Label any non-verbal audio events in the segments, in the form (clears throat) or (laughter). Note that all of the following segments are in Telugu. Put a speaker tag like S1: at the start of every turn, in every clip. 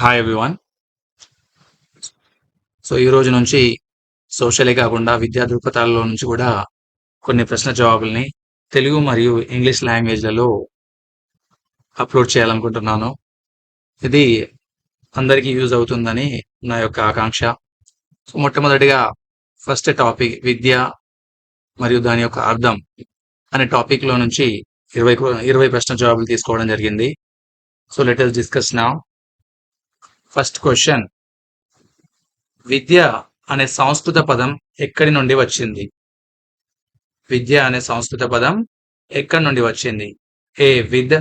S1: హాయ్ ఎవ్రీవన్ సో ఈ రోజు నుంచి సోషలే కాకుండా విద్యా దృక్పథాలలో నుంచి కూడా కొన్ని ప్రశ్న జవాబుల్ని తెలుగు మరియు ఇంగ్లీష్ లాంగ్వేజ్లలో అప్లోడ్ చేయాలనుకుంటున్నాను. ఇది అందరికీ యూజ్ అవుతుందని నా యొక్క ఆకాంక్ష. సో మొట్టమొదటిగా ఫస్ట్ టాపిక్ విద్య మరియు దాని యొక్క అర్థం అనే టాపిక్లో నుంచి ఇరవై ఇరవై ప్రశ్న జవాబులు తీసుకోవడం జరిగింది. సో లెట్ us డిస్కస్ నా ఫస్ట్ క్వశ్చన్ విద్య అనే సంస్కృత పదం ఎక్కడి నుండి వచ్చింది? విద్య అనే సంస్కృత పదం ఎక్కడి నుండి వచ్చింది? ఏ విద్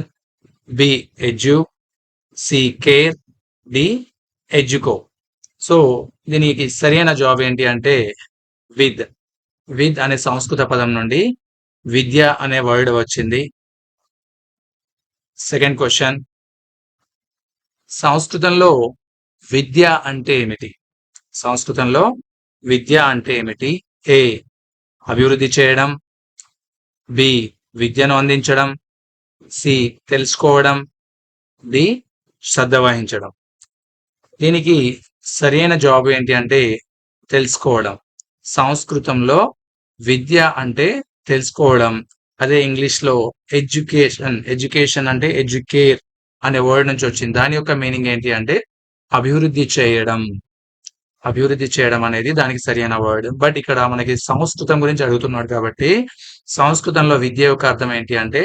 S1: బి ఎడ్యు సి కేర్ డి ఎడ్యుకో సో దీనికి సరైన జాబ్ ఏంటి అంటే విద్ విద్ అనే సంస్కృత పదం నుండి విద్య అనే వర్డ్ వచ్చింది. సెకండ్ క్వశ్చన్ సంస్కృతంలో విద్య అంటే ఏమిటి? సంస్కృతంలో విద్య అంటే ఏమిటి? ఏ. అభివృద్ధి చేయడం బి. విద్యను అందించడం సి. తెలుసుకోవడం డి. శ్రద్ధ వహించడం. దీనికి సరైన జాబ్ ఏంటి అంటే తెలుసుకోవడం. సంస్కృతంలో విద్య అంటే తెలుసుకోవడం. అదే ఇంగ్లీష్లో ఎడ్యుకేషన్ ఎడ్యుకేషన్ అంటే ఎడ్యుకేర్ అనే వర్డ్ నుంచి వచ్చింది. దాని యొక్క మీనింగ్ ఏంటి అంటే అభివృద్ధి చేయడం అభివృద్ధి చేయడం అనేది దానికి సరైన వర్డ్ బట్ ఇక్కడ మనకి సంస్కృతం గురించి అడుగుతున్నాడు కాబట్టి సంస్కృతంలో విద్య యొక్క అర్థం ఏంటి అంటే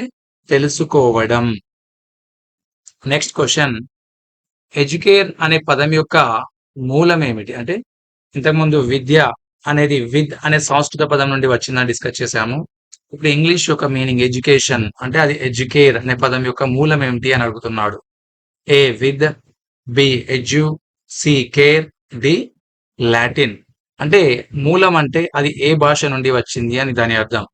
S1: తెలుసుకోవడం. నెక్స్ట్ క్వశ్చన్ ఎడ్యుకేర్ అనే పదం యొక్క మూలం ఏమిటి? అంటే ఇంతకుముందు విద్య అనేది విద్ అనే సంస్కృత పదం నుండి వచ్చిందని డిస్కస్ చేశాము. ఇప్పుడు ఇంగ్లీష్ యొక్క మీనింగ్ ఎడ్యుకేషన్ అంటే అది ఎడ్యుకేర్ అనే పదం యొక్క మూలం ఏమిటి అని అడుగుతున్నాడు. ఏ విద్ బి ఎడ్యు సి కేర్ డి లాటిన్. అంటే మూలం అంటే అది ఏ భాష నుండి వచ్చింది అని దాని అర్థం.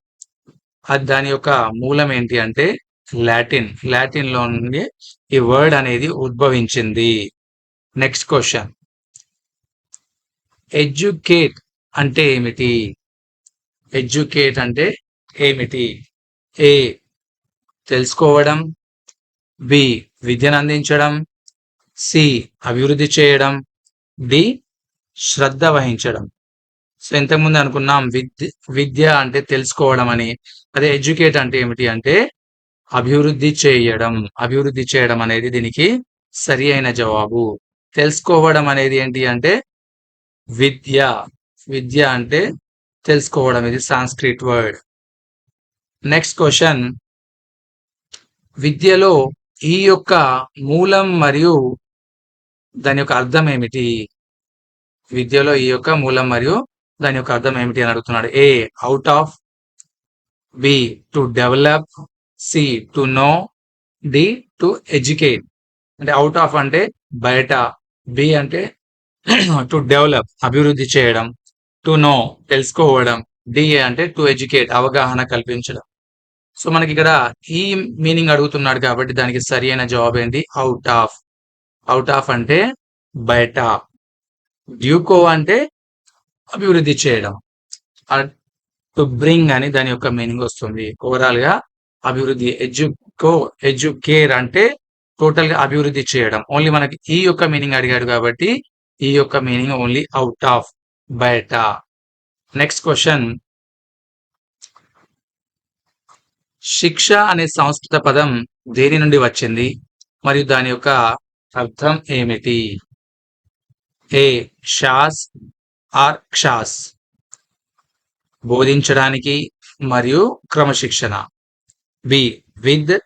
S1: అది దాని యొక్క మూలం ఏంటి అంటే లాటిన్. లాటిన్లో నుండి ఈ వర్డ్ అనేది ఉద్భవించింది. Next question. ఎడ్యుకేట్ అంటే ఏమిటి? ఎడ్యుకేట్ అంటే ఏమిటి? ఏ. తెలుసుకోవడం. బి. విద్యను అందించడం. సి అభివృద్ధి చేయడం. డి శ్రద్ధ వహించడం. సో ఇంతకుముందు అనుకున్నాం విద్య విద్య అంటే తెలుసుకోవడం అని. అదే ఎడ్యుకేట్ అంటే ఏమిటి అంటే అభివృద్ధి చేయడం. అభివృద్ధి చేయడం అనేది దీనికి సరి అయిన జవాబు. తెలుసుకోవడం అనేది ఏంటి అంటే విద్య. విద్య అంటే తెలుసుకోవడం. ఇది సాంస్క్రిట్ వర్డ్. Next question. విద్యలో ఈ యొక్క మూలం మరియు దాని యొక్క అర్థం ఏమిటి? విద్యలో ఈ యొక్క మూలం మరియు దాని యొక్క అర్థం ఏమిటి అని అడుగుతున్నాడు. A out of B to develop C to know D to educate అంటే అవుట్ ఆఫ్ అంటే బయట బి అంటే (clears throat) టు డెవలప్ అభివృద్ధి చేయడం టు నో తెలుసుకోవడం డిఏ అంటే టు ఎడ్యుకేట్ అవగాహన కల్పించడం. సో మనకి ఇక్కడ ఈ మీనింగ్ అడుగుతున్నాడు కాబట్టి దానికి సరి అయిన జవాబు ఏంటి? అవుట్ ఆఫ్ అవుట్ ఆఫ్ అంటే బయట. డ్యూకో అంటే అభివృద్ధి చేయడం. టు బ్రింగ్ అని దాని యొక్క మీనింగ్ వస్తుంది. ఓవరాల్గా అభివృద్ధి ఎడ్యుకో ఎడ్యుకేర్ అంటే టోటల్గా అభివృద్ధి చేయడం. ఓన్లీ మనకి ఈ యొక్క మీనింగ్ అడిగాడు కాబట్టి ఈ యొక్క మీనింగ్ ఓన్లీ అవుట్ ఆఫ్ బయట. నెక్స్ట్ క్వశ్చన్ శిక్ష అనే సంస్కృత పదం దేని నుండి వచ్చింది? మరియు దాని యొక్క అర్థం ఏమిటి? ఏ షాస్ ఆర్ క్షాస్? బోధించడానికి మరియు క్రమశిక్షణ. బి విద్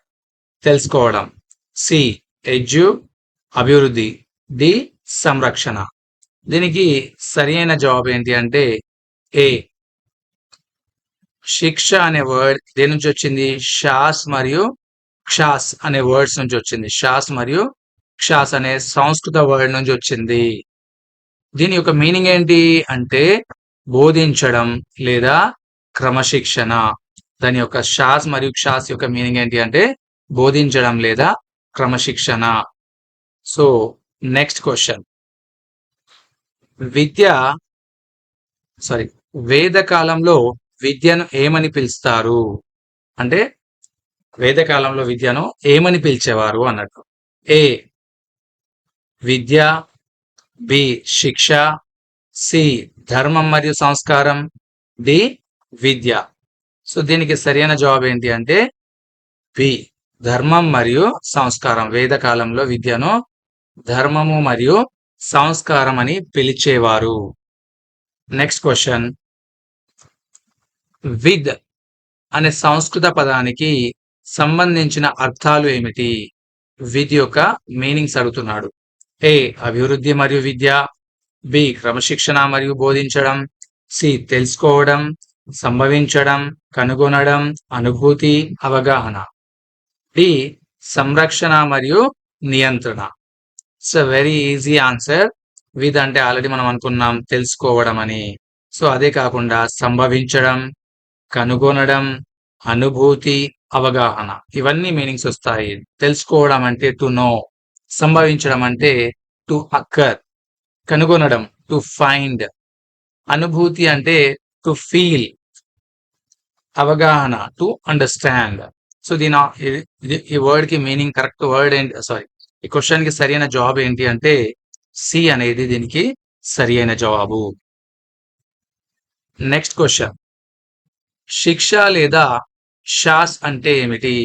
S1: తెలుసుకోవడం. సి ఎడ్యు అభివృద్ధి. డి సంరక్షణ. దీనికి సరి అయిన జవాబు ఏంటి అంటే ఏ. శిక్ష అనే వర్డ్ దేని నుంచి వచ్చింది? షాస్ మరియు క్షాస్ అనే వర్డ్స్ నుంచి వచ్చింది. షాస్ మరియు క్షాస్ అనే సంస్కృత వర్డ్ నుంచి వచ్చింది. దీని యొక్క మీనింగ్ ఏంటి అంటే బోధించడం లేదా క్రమశిక్షణ. దాని యొక్క షాస్ మరియు క్షాస్ యొక్క మీనింగ్ ఏంటి అంటే బోధించడం లేదా క్రమశిక్షణ. So next question. విద్య సారీ వేదకాలంలో విద్యను ఏమని పిలుస్తారు? అంటే వేదకాలంలో విద్యను ఏమని పిలిచేవారు అన్నట్టు. ఏ విద్య బి శిక్ష సి ధర్మం మరియు సంస్కారం డి విద్య. సో దీనికి సరైన జవాబు ఏంటి అంటే బి ధర్మం మరియు సంస్కారం. వేద కాలంలో విద్యను ధర్మము మరియు సంస్కారం అని పిలిచేవారు. Next question. విద్ అనే సంస్కృత పదానికి సంబంధించిన అర్థాలు ఏమిటి? విద్ యొక్క మీనింగ్స్ అడుగుతున్నాడు. ఏ అభివృద్ధి మరియు విద్య బి క్రమశిక్షణ మరియు బోధించడం సి తెలుసుకోవడం సంభవించడం కనుగొనడం అనుభూతి అవగాహన. డి సంరక్షణ మరియు నియంత్రణ. It's very easy answer with అంటే ఆల్రెడీ మనం అనుకున్నాం తెలుసుకోవడం అని. సో అదే కాకుండా సంభవించడం కనుగొనడం అనుభూతి అవగాహన. ఇవన్నీ మీనింగ్స్ వస్తాయి. తెలుసుకోవడం అంటే టు నో సంభవించడం అంటే టు అక్కర్ కనుగొనడం టు ఫైండ్ అనుభూతి అంటే టు ఫీల్ అవగాహన టు అండర్స్టాండ్ సో దీని ఈ వర్డ్కి మీనింగ్ కరెక్ట్ వర్డ్ ఏంటి? సారీ ఈ క్వశ్చన్కి సరైన జవాబు ఏంటి అంటే సి అనేది దీనికి సరి అయిన జవాబు. నెక్స్ట్ క్వశ్చన్ శిక్ష లేదా షాస్ అంటే ఏమిటి?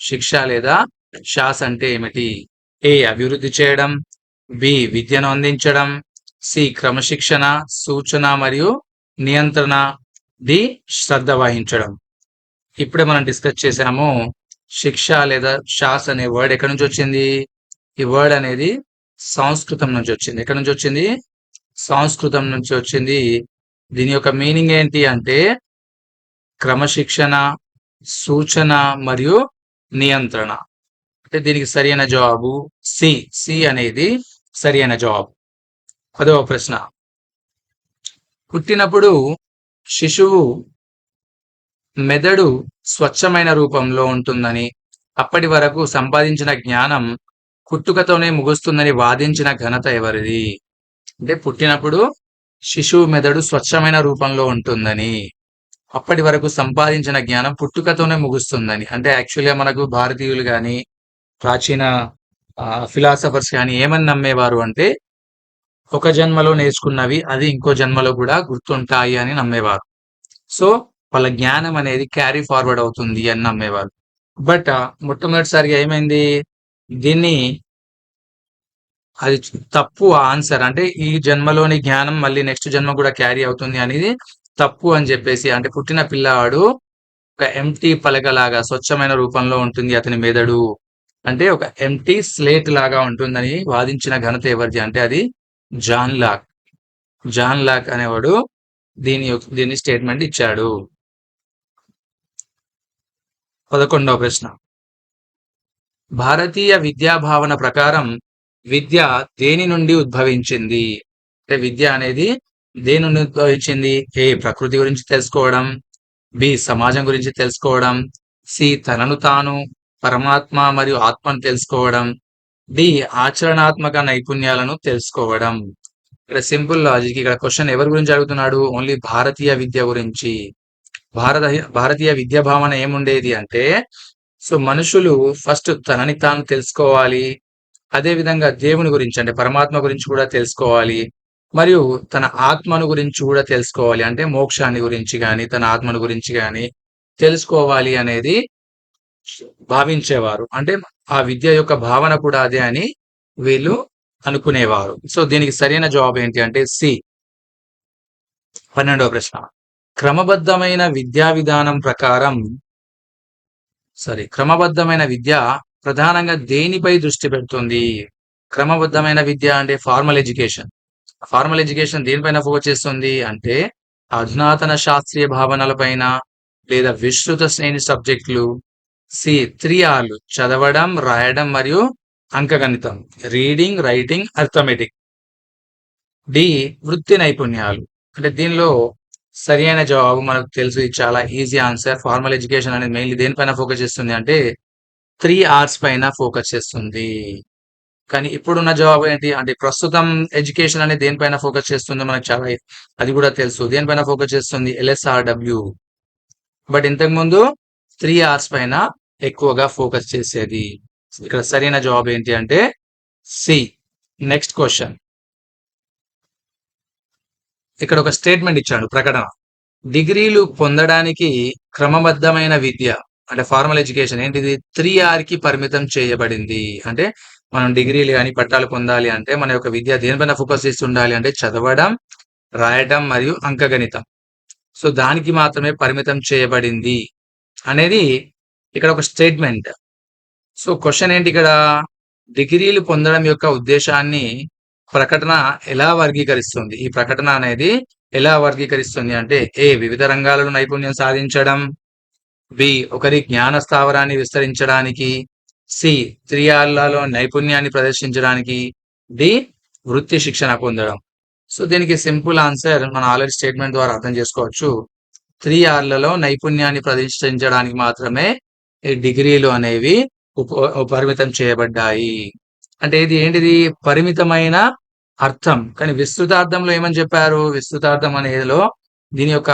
S1: శిక్ష లేదా షాస్ అంటే ఏమిటి? ఏ అభివృద్ధి చేయడం బి విద్యను అందించడం సి క్రమశిక్షణ సూచన మరియు నియంత్రణ డి శ్రద్ధ వహించడం. ఇప్పుడే మనం డిస్కస్ చేసాము శిక్ష లేదా షాస్ అనే వర్డ్ ఎక్కడి నుంచి వచ్చింది? ఈ వర్డ్ అనేది సంస్కృతం నుంచి వచ్చింది. ఎక్కడి నుంచి వచ్చింది? సంస్కృతం నుంచి వచ్చింది. దీని యొక్క మీనింగ్ ఏంటి అంటే క్రమశిక్షణ సూచన మరియు నియంత్రణ. అంటే దీనికి సరైన జవాబు సి. సి అనేది సరైన జవాబు. పదవ ప్రశ్న. పుట్టినప్పుడు శిశువు మెదడు స్వచ్ఛమైన రూపంలో ఉంటుందని అప్పటి వరకు సంపాదించిన జ్ఞానం పుట్టుకతోనే ముగుస్తుందని వాదించిన ఘనత ఎవరిది? అంటే పుట్టినప్పుడు శిశువు మెదడు స్వచ్ఛమైన రూపంలో ఉంటుందని అప్పటి వరకు సంపాదించిన జ్ఞానం పుట్టుకతోనే ముగుస్తుందని. అంటే యాక్చువల్గా మనకు భారతీయులు కానీ ప్రాచీన ఫిలాసఫర్స్ కానీ ఏమని నమ్మేవారు అంటే ఒక జన్మలో నేర్చుకున్నవి అది ఇంకో జన్మలో కూడా గుర్తుంటాయి అని నమ్మేవారు. సో వాళ్ళ జ్ఞానం అనేది క్యారీ ఫార్వర్డ్ అవుతుంది అని నమ్మేవారు. బట్ మొట్టమొదటిసారిగా ఏమైంది? దీన్ని అది తప్పు ఆన్సర్ అంటే ఈ జన్మలోని జ్ఞానం మళ్ళీ నెక్స్ట్ జన్మ కూడా క్యారీ అవుతుంది అనేది తప్పు అని చెప్పేసి అంటే పుట్టిన పిల్లవాడు ఒక ఎంటీ పలకలాగా స్వచ్ఛమైన రూపంలో ఉంటుంది అతని మెదడు. అంటే ఒక ఎంటీ స్లేట్ లాగా ఉంటుందని వాదించిన ఘనత ఎవరిది? అంటే అది జాన్ లాక్. జాన్ లాక్ అనేవాడు దీని దీని స్టేట్మెంట్ ఇచ్చాడు. పదకొండవ ప్రశ్న. భారతీయ విద్యా భావన ప్రకారం విద్య దేని నుండి ఉద్భవించింది? అంటే విద్య అనేది దేని నుండి ఉద్భవించింది? ఏ ప్రకృతి గురించి తెలుసుకోవడం బి సమాజం గురించి తెలుసుకోవడం సి తనను తాను పరమాత్మ మరియు ఆత్మను తెలుసుకోవడం డి ఆచరణాత్మక నైపుణ్యాలను తెలుసుకోవడం. ఇక్కడ సింపుల్ లాజిక్ ఇక్కడ క్వశ్చన్ ఎవరి గురించి అడుగుతున్నాడు? ఓన్లీ భారతీయ విద్య గురించి. భారత భారతీయ విద్యా భావన ఏముండేది అంటే సో మనుషులు ఫస్ట్ తనని తాను తెలుసుకోవాలి. అదే విధంగా దేవుని గురించి అంటే పరమాత్మ గురించి కూడా తెలుసుకోవాలి. మరియు తన ఆత్మను గురించి కూడా తెలుసుకోవాలి. అంటే మోక్షాన్ని గురించి కానీ తన ఆత్మను గురించి కానీ తెలుసుకోవాలి అనేది భావించేవారు. అంటే ఆ విద్య యొక్క భావన కూడా అదే అని వీళ్ళు అనుకునేవారు. సో దీనికి సరైన జవాబు ఏంటి అంటే సి. పన్నెండవ ప్రశ్న. క్రమబద్ధమైన విద్యా విధానం ప్రకారం సారీ క్రమబద్ధమైన విద్య ప్రధానంగా దేనిపై దృష్టి పెడుతుంది? క్రమబద్ధమైన విద్య అంటే ఫార్మల్ ఎడ్యుకేషన్. ఫార్మల్ ఎడ్యుకేషన్ దేనిపైన ఫోకస్ చేస్తుంది అంటే అధునాతన శాస్త్రీయ భావనలపైన లేదా విస్తృత శ్రేణి సబ్జెక్టులు సి త్రీ ఆర్లు చదవడం రాయడం మరియు అంకగణితం. Reading writing arithmetic. డి వృత్తి నైపుణ్యాలు. అంటే దీనిలో సరి అయిన జవాబు మనకు తెలుసు. ఇది చాలా ఈజీ ఆన్సర్. ఫార్మల్ ఎడ్యుకేషన్ అనేది మెయిన్లీ దేనిపైన ఫోకస్ చేస్తుంది అంటే త్రీ ఆర్ట్స్ పైన ఫోకస్ చేస్తుంది. కానీ ఇప్పుడున్న జవాబు ఏంటి? అంటే ప్రస్తుతం ఎడ్యుకేషన్ అనేది దేనిపైన ఫోకస్ చేస్తుందో మనకు చాలా అది కూడా తెలుసు. దేనిపైన ఫోకస్ చేస్తుంది? ఎల్ఎస్ఆర్డబ్ల్యూ బట్ ఇంతకు ముందు త్రీ ఆర్స్ పైన ఎక్కువగా ఫోకస్ చేసేది ఇక్కడ సరైన జవాబు ఏంటి అంటే సి నెక్స్ట్ క్వశ్చన్ ఇక్కడ ఒక స్టేట్మెంట్ ఇచ్చాడు ప్రకటన. డిగ్రీలు పొందడానికి క్రమబద్ధమైన విద్య అంటే ఫార్మల్ ఎడ్యుకేషన్ ఏంటిది? త్రీ ఆర్కి పరిమితం చేయబడింది. అంటే మనం డిగ్రీలు కానీ పట్టాలు పొందాలి అంటే మన యొక్క విద్య దేనిపైన ఫోకస్ చేసి ఉండాలి అంటే చదవడం రాయడం మరియు అంకగణితం. సో దానికి మాత్రమే పరిమితం చేయబడింది అనేది ఇక్కడ ఒక స్టేట్మెంట్ సో క్వశ్చన్ ఏంటి ఇక్కడ? డిగ్రీలు పొందడం యొక్క ఉద్దేశాన్ని ప్రకటన ఎలా వర్గీకరిస్తుంది? ఈ ప్రకటన అనేది ఎలా వర్గీకరిస్తుంది అంటే ఏ వివిధ రంగాలలో నైపుణ్యం సాధించడం బి ఒకరి జ్ఞాన స్థావరాన్ని విస్తరించడానికి సి త్రియాలలో నైపుణ్యాన్ని ప్రదర్శించడానికి డి వృత్తి శిక్షణ పొందడం. సో దీనికి సింపుల్ ఆన్సర్ మన ఆల్రెడీ స్టేట్మెంట్ ద్వారా అర్థం చేసుకోవచ్చు. త్రీ ఆర్లలో నైపుణ్యాన్ని ప్రదర్శించడానికి మాత్రమే డిగ్రీలు అనేవి పరిమితం చేయబడ్డాయి. అంటే ఇది ఏంటిది? పరిమితమైన అర్థం. కానీ విస్తృతార్థంలో ఏమని చెప్పారు? విస్తృతార్థం అనేదిలో దీని యొక్క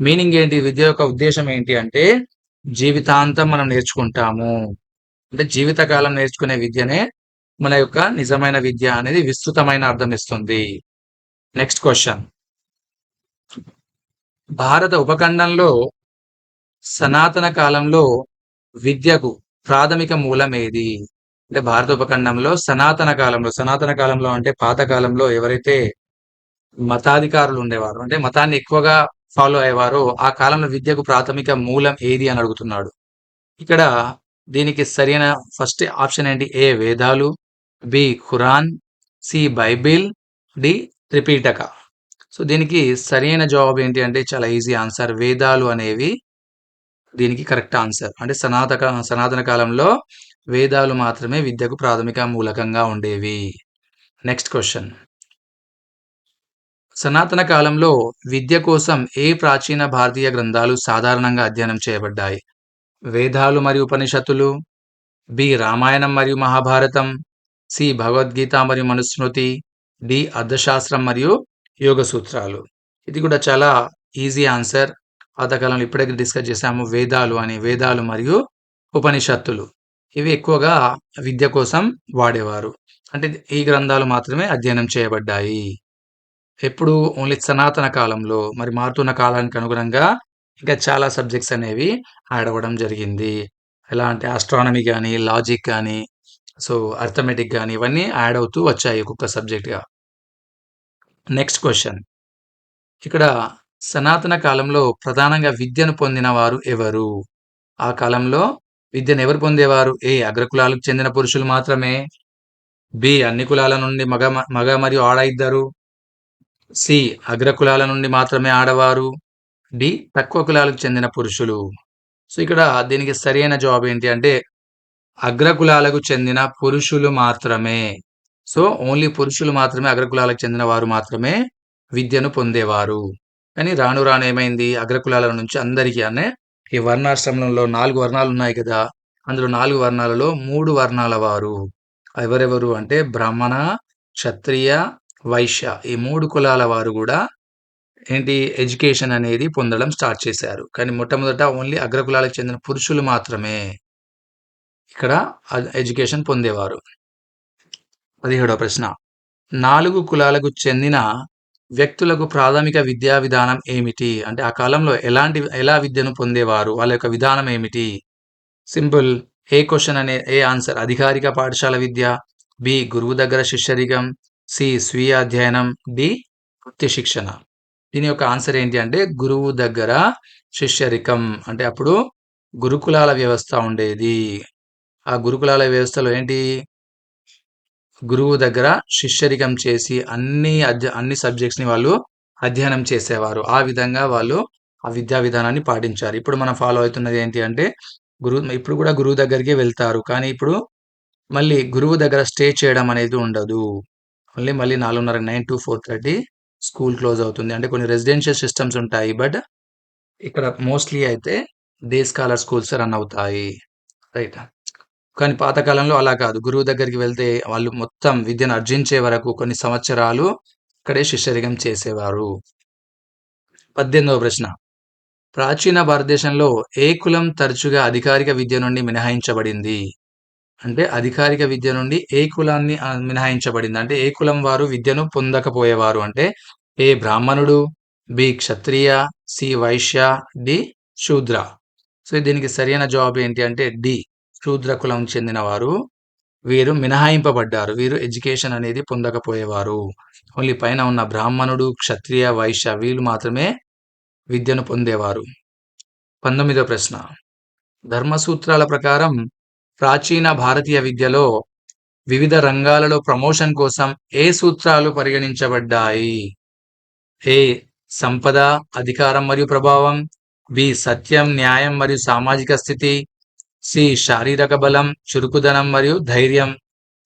S1: మీనింగ్ ఏంటి? విద్య యొక్క ఉద్దేశం ఏంటి అంటే జీవితాంతం మనం నేర్చుకుంటాము. అంటే జీవితకాలం నేర్చుకునే విద్యనే మన యొక్క నిజమైన విద్య అనేది విస్తృతమైన అర్థం ఇస్తుంది. Next question. భారత ఉపఖండంలో సనాతన కాలంలో విద్యకు ప్రాథమిక మూలం ఏది అంటే భారత ఉపఖండంలో సనాతన కాలంలో సనాతన కాలంలో అంటే పాత కాలంలో ఎవరైతే మతాధికారులు ఉండేవారు అంటే మతాన్ని ఎక్కువగా ఫాలో అయ్యేవారో ఆ కాలంలో విద్యకు ప్రాథమిక మూలం ఏది అని అడుగుతున్నాడు. ఇక్కడ దీనికి సరైన ఫస్ట్ ఆప్షన్ ఏంటి? ఏ వేదాలు B Quran C Bible D Tripitaka. So దీనికి సరైన జవాబు ఏంటి అంటే చాలా ఈజీ ఆన్సర్ వేదాలు అనేవి దీనికి కరెక్ట్ ఆన్సర్. అంటే సనాతక సనాతన కాలంలో వేదాలు మాత్రమే విద్యకు ప్రాథమిక మూలకంగా ఉండేవి. నెక్స్ట్ క్వశ్చన్ సనాతన కాలంలో విద్య కోసం ఏ ప్రాచీన భారతీయ గ్రంథాలు సాధారణంగా అధ్యయనం చేయబడ్డాయి? వేదాలు మరియు ఉపనిషత్తులు బి. రామాయణం మరియు మహాభారతం సి. భగవద్గీత మరియు మనుస్మృతి డి. అర్థశాస్త్రం మరియు యోగ సూత్రాలు ఇది కూడా చాలా ఈజీ ఆన్సర్. పాతకాలంలో ఇప్పుడే డిస్కస్ చేసాము వేదాలు అని వేదాలు మరియు ఉపనిషత్తులు. ఇవి ఎక్కువగా విద్య కోసం వాడేవారు. అంటే ఈ గ్రంథాలు మాత్రమే అధ్యయనం చేయబడ్డాయి. ఎప్పుడు ఓన్లీ సనాతన కాలంలో మరి మారుతున్న కాలానికి అనుగుణంగా ఇంకా చాలా సబ్జెక్ట్స్ అనేవి యాడ్ అవ్వడం జరిగింది. ఎలా అంటే ఆస్ట్రానమీ కానీ లాజిక్ కానీ సో అర్థమెటిక్ కానీ ఇవన్నీ యాడ్ అవుతూ వచ్చాయి ఒక్కొక్క సబ్జెక్ట్గా. నెక్స్ట్ క్వశ్చన్ ఇక్కడ సనాతన కాలంలో ప్రధానంగా విద్యను పొందిన వారు ఎవరు? ఆ కాలంలో విద్యను ఎవరు పొందేవారు? ఏ అగ్రకులాలకు చెందిన పురుషులు మాత్రమే? బి అన్ని కులాల నుండి మగ మగ మరియు ఆడ ఇద్దరు? సి అగ్రకులాల నుండి మాత్రమే ఆడవారు? డి తక్కువ కులాలకు చెందిన పురుషులు? సో ఇక్కడ దీనికి సరైన జవాబు ఏంటి అంటే అగ్రకులాలకు చెందిన పురుషులు మాత్రమే. సో ఓన్లీ పురుషులు మాత్రమే అగ్రకులాలకు చెందిన వారు మాత్రమే విద్యను పొందేవారు. కానీ రాను రాను ఏమైంది? అగ్రకులాల నుంచి అందరికీ అనే ఈ వర్ణాశ్రమంలో నాలుగు వర్ణాలు ఉన్నాయి కదా? అందులో నాలుగు వర్ణాలలో మూడు వర్ణాల వారు. ఎవరెవరు అంటే బ్రాహ్మణ క్షత్రియ వైశ్య. ఈ మూడు కులాల వారు కూడా ఏంటి? ఎడ్యుకేషన్ అనేది పొందడం స్టార్ట్ చేశారు. కానీ మొట్టమొదట ఓన్లీ అగ్రకులాలకు చెందిన పురుషులు మాత్రమే ఇక్కడ ఎడ్యుకేషన్ పొందేవారు. పదిహేడవ ప్రశ్న. నాలుగు కులాలకు చెందిన వ్యక్తులకు ప్రాథమిక విద్యా విధానం ఏమిటి? అంటే ఆ కాలంలో ఎలాంటి ఎలా విద్యను పొందేవారు? వాళ్ళ యొక్క విధానం ఏమిటి? సింపుల్. ఏ క్వశ్చన్ అనే ఏ ఆన్సర్? అధికారిక పాఠశాల విద్య బి గురువు దగ్గర శిష్యరికం సి స్వీయ అధ్యయనం డి వృత్తి శిక్షణ. దీని యొక్క ఆన్సర్ ఏంటి అంటే గురువు దగ్గర శిష్యరికం. అంటే అప్పుడు గురుకులాల వ్యవస్థ ఉండేది. ఆ గురుకులాల వ్యవస్థలో ఏంటి? గురువు దగ్గర శిష్యరికం చేసి అన్ని అధ్య అన్ని సబ్జెక్ట్స్ని వాళ్ళు అధ్యయనం చేసేవారు. ఆ విధంగా వాళ్ళు ఆ విద్యా విధానాన్ని పాటించారు. ఇప్పుడు మనం ఫాలో అవుతున్నది ఏంటి అంటే గురువు ఇప్పుడు కూడా గురువు దగ్గరికి వెళ్తారు. కానీ ఇప్పుడు మళ్ళీ గురువు దగ్గర స్టే చేయడం అనేది ఉండదు. మళ్ళీ మళ్ళీ నాలుగున్నర nine to four thirty school close అవుతుంది. అంటే కొన్ని రెసిడెన్షియల్ సిస్టమ్స్ ఉంటాయి. బట్ ఇక్కడ మోస్ట్లీ అయితే డే స్కాలర్ స్కూల్స్ రన్ అవుతాయి. రైట్? కానీ పాతకాలంలో అలా కాదు. గురువు దగ్గరికి వెళ్తే వాళ్ళు మొత్తం విద్యను అర్జించే వరకు కొన్ని సంవత్సరాలు ఇక్కడే శిష్యరిగం చేసేవారు. పద్దెనిమిదవ ప్రశ్న. ప్రాచీన భారతదేశంలో ఏ కులం తరచుగా అధికారిక విద్య నుండి మినహాయించబడింది? అంటే అధికారిక విద్య నుండి ఏ కులాన్ని మినహాయించబడింది? అంటే ఏ కులం వారు విద్యను పొందకపోయేవారు? అంటే ఏ బ్రాహ్మణుడు B Kshatriya C Vaishya D Shudra. So దీనికి సరైన జవాబు ఏంటి అంటే డి. శూద్ర కులం చెందిన వారు వీరు మినహాయింపబడ్డారు. వీరు ఎడ్యుకేషన్ అనేది పొందకపోయేవారు. ఓన్లీ పైన ఉన్న బ్రాహ్మణుడు క్షత్రియ వైశ్య వీళ్ళు మాత్రమే విద్యను పొందేవారు. పంతొమ్మిదో ప్రశ్న. ధర్మసూత్రాల ప్రకారం ప్రాచీన భారతీయ విద్యలో వివిధ రంగాలలో ప్రమోషన్ కోసం ఏ సూత్రాలు పరిగణించబడ్డాయి? ఏ. సంపద అధికారం మరియు ప్రభావం. బి. సత్యం న్యాయం మరియు సామాజిక స్థితి. సి శారీరక బలం చురుకుదనం మరియు ధైర్యం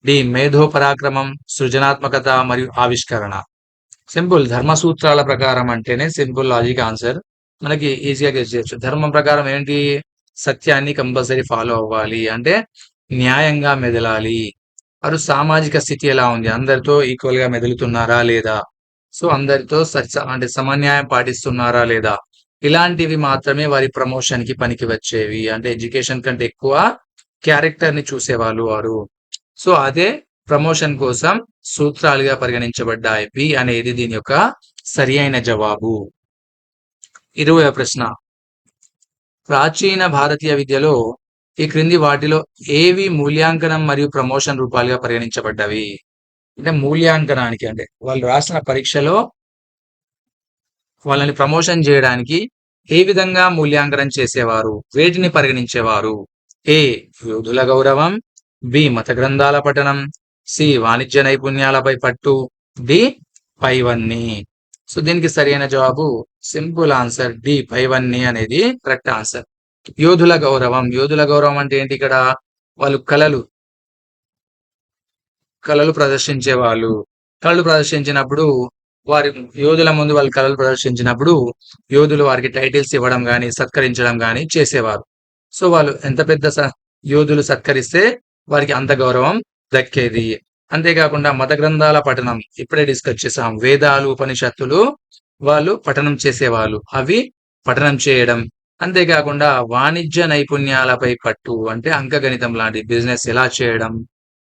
S1: డి మేధో పరాక్రమం సృజనాత్మకత మరియు ఆవిష్కరణ. సింపుల్ ధర్మ సూత్రాల ప్రకారం అంటేనే సింపుల్ లాజిక్ ఆన్సర్. మనకి ఈజీగా గెస్ చేయొచ్చు. ధర్మం ప్రకారం ఏంటి? సత్యాన్ని కంపల్సరీ ఫాలో అవ్వాలి. అంటే న్యాయంగా మెదలాలి. వారు సామాజిక స్థితి ఎలా ఉంది? అందరితో ఈక్వల్గా మెదులుతున్నారా లేదా? సో అందరితో అంటే సమన్యాయం పాటిస్తున్నారా లేదా? ఇలాంటివి మాత్రమే వారి ప్రమోషన్కి పనికి వచ్చేవి. అంటే ఎడ్యుకేషన్ కంటే ఎక్కువ క్యారెక్టర్ని చూసేవాళ్ళు వారు. సో అదే ప్రమోషన్ కోసం సూత్రాలుగా పరిగణించబడ్డాయి బి అనేది దీని యొక్క సరి అయిన జవాబు. ఇరవై ప్రశ్న. ప్రాచీన భారతీయ విద్యలో ఈ క్రింది వాటిలో ఏవి మూల్యాంకనం మరియు ప్రమోషన్ రూపాలుగా పరిగణించబడ్డవి? అంటే మూల్యాంకనానికి అంటే వాళ్ళు రాసిన పరీక్షలో వాళ్ళని ప్రమోషన్ చేయడానికి ఏ విధంగా మూల్యాంకనం చేసేవారు? వేటిని పరిగణించేవారు? ఏ. యోధుల గౌరవం. బి. మత గ్రంథాల పఠనం. సి. వాణిజ్య నైపుణ్యాలపై పట్టు. డి. పైవన్నీ. సో దీనికి సరైన జవాబు సింపుల్ ఆన్సర్. డి. పైవన్నీ అనేది కరెక్ట్ ఆన్సర్. యోధుల గౌరవం. యోధుల గౌరవం అంటే ఏంటి ఇక్కడ? వాళ్ళు కళలు. కళలు ప్రదర్శించే వాళ్ళు కళలు ప్రదర్శించినప్పుడు వారి యోధుల ముందు వాళ్ళు కళలు ప్రదర్శించినప్పుడు యోధులు వారికి టైటిల్స్ ఇవ్వడం కానీ సత్కరించడం కానీ చేసేవారు. సో వాళ్ళు ఎంత పెద్ద యోధులు సత్కరిస్తే వారికి అంత గౌరవం దక్కేది. అంతేకాకుండా మత గ్రంథాల పఠనం ఇప్పుడే డిస్కస్ చేసాం వేదాలు ఉపనిషత్తులు వాళ్ళు పఠనం చేసేవాళ్ళు. అవి పఠనం చేయడం. అంతేకాకుండా వాణిజ్య నైపుణ్యాలపై పట్టు అంటే అంకగణితం లాంటి బిజినెస్ ఎలా చేయడం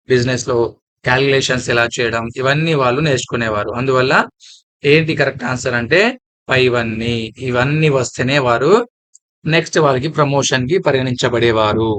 S1: బిజినెస్లో క్యాలిక్యులేషన్స్ ఎలా చేయడం ఇవన్నీ వాళ్ళు నేర్చుకునేవారు. అందువల్ల ఏంటి కరెక్ట్ ఆన్సర్ అంటే పైవన్నీ. ఇవన్నీ వస్తేనే వారు నెక్స్ట్ వాళ్ళకి ప్రమోషన్కి పరిగణించబడేవారు.